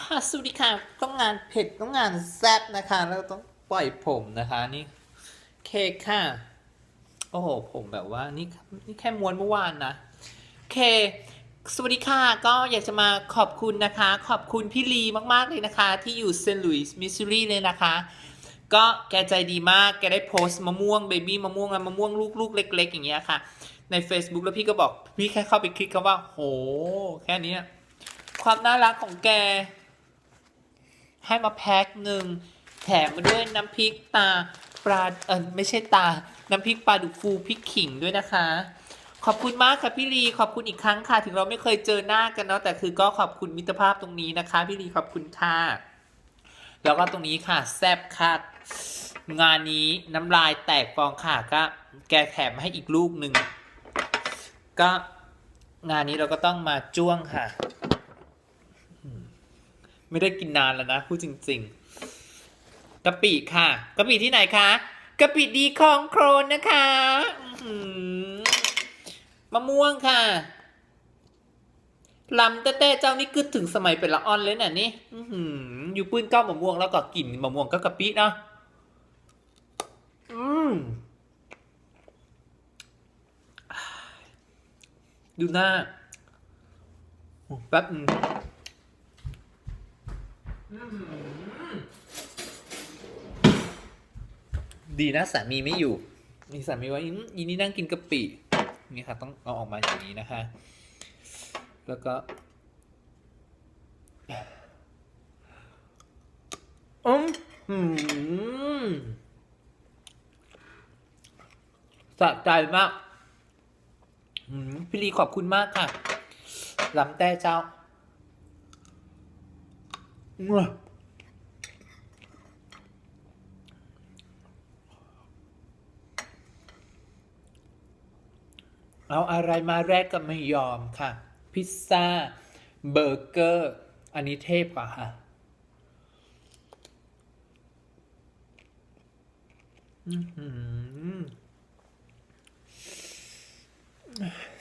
ค่ะสวัสดีค่ะต้องงานเผ็ดต้องงานแซ่บนะคะ แล้วต้องปล่อยผมนะคะนี่เค้กค่ะ โอ้โห ผมแบบว่านี่นี่แค่ม้วนเมื่อวานนะเค สวัสดีค่ะ ก็อยากจะมาขอบคุณนะคะ ขอบคุณพี่ลีมากๆเลยนะคะ ที่อยู่เซนต์หลุยส์มิสซูรีเลยนะคะ ก็แกใจดีมากแกได้โพสต์มะม่วงเบบี้มะม่วงอะมะม่วงลูกๆ เล็ก ๆ อย่างเงี้ยค่ะ ใน Facebook แล้วพี่ก็บอกพี่แค่เข้าไปคลิกคำว่า โห แค่นี้ความน่ารักของแก ให้มาแพ็คหนึ่งแถมมาด้วยน้ำพริกตาปลาเออไม่ใช่ตา น้ำพริกปลาดุกฟูพริกขิงด้วยนะคะ ขอบคุณมากค่ะพี่ลีขอบคุณอีกครั้งค่ะ ถึงเราไม่เคยเจอหน้ากันเนาะแต่คือก็ขอบคุณมิตรภาพตรงนี้นะคะ พี่ลีขอบคุณค่ะแล้วก็ตรงนี้ค่ะแซบค่ะงานนี้น้ำลายแตกฟองค่ะก็แกแถมให้อีกลูกหนึ่งก็งานนี้เราก็ต้องมาจ้วงค่ะ ไม่ได้กินนานแล้วนะพูดจริง ๆกะปิค่ะกะปิที่ไหนคะกะปิดีของโครนนะคะมะม่วงค่ะลำเต้เจ้านี่กึดถึงสมัยเป็นละอ่อนเลยน่ะนี่อยู่ปื้นเก้ามะม่วงแล้วก็กลิ่นมะม่วงก็กะปิเนาะอืมดูหน้าแป๊บนึง ดีนะสามีไม่อยู่มีสามีว่าอีนี่นั่งกินกะปินี่ค่ะต้องเอาออกมาอย่างนี้นะคะ แล้วก็อืมอืมสะใจมากพี่ลีขอบคุณมากค่ะลำแต่เจ้า เอาอะไรมาแรกก็ไม่ยอมค่ะ พิซซ่า เบอร์เกอร์ อันนี้เทพกว่าค่ะ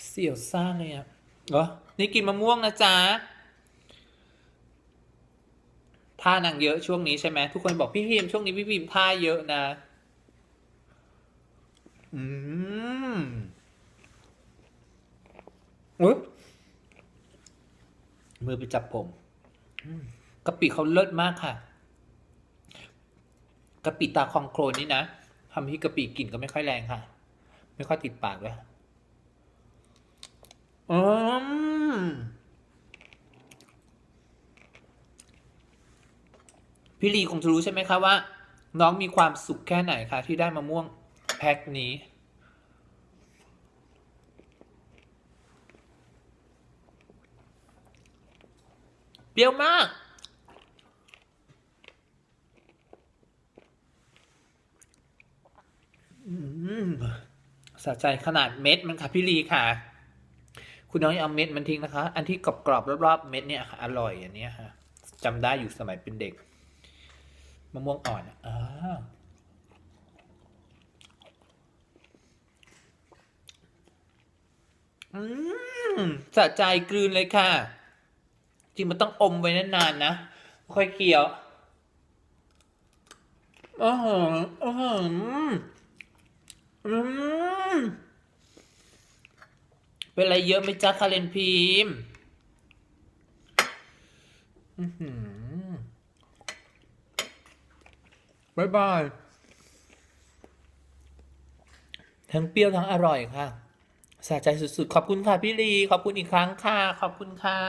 เสี่ยวซ่าเลยอะเหรอนี่กินมะม่วงนะจ๊ะ ท่านางเยอะช่วงนี้ใช่ไหมทุกคนบอกพี่พิมพ์ช่วงนี้พี่พิมพ์ท่าเยอะนะ อืมอุ๊ยมือไปจับผมมกะปิเขาเลิศมากค่ะกะปิตาคองโครนนี่นะทำให้กะปิกลิ่นก็ไม่ค่อยแรงค่ะ ไม่ค่อยติดปากด้วยอืม พี่ลีคงจะรู้ใช่ไหมคะว่า น้องมีความสุขแค่ไหนคะที่ได้มะม่วงแพ็คนี้เปรี้ยวมาก สะใจขนาดเม็ดมันค่ะพี่ลีค่ะ คุณน้องอย่าเอาเม็ดมันทิ้งนะคะ อันที่กรอบๆรอบๆเม็ดเนี่ยค่ะอร่อยอันนี้ค่ะจำได้อยู่สมัยเป็นเด็ก มะม่วงอ่อนอะอ่าอืมสะใจกลืนเลยค่ะ จริงมันต้องอมไว้นานๆนะ ค่อยเคี้ยวอือหืออือหืออืมเป็นอะไรเยอะไหมจ๊ะคาเรนพิมอือหือ บายบาย ทั้งเปรี้ยวทั้งอร่อยค่ะสะใจสุดๆ ขอบคุณค่ะพี่ลี ขอบคุณอีกครั้งค่ะ ขอบคุณค่ะ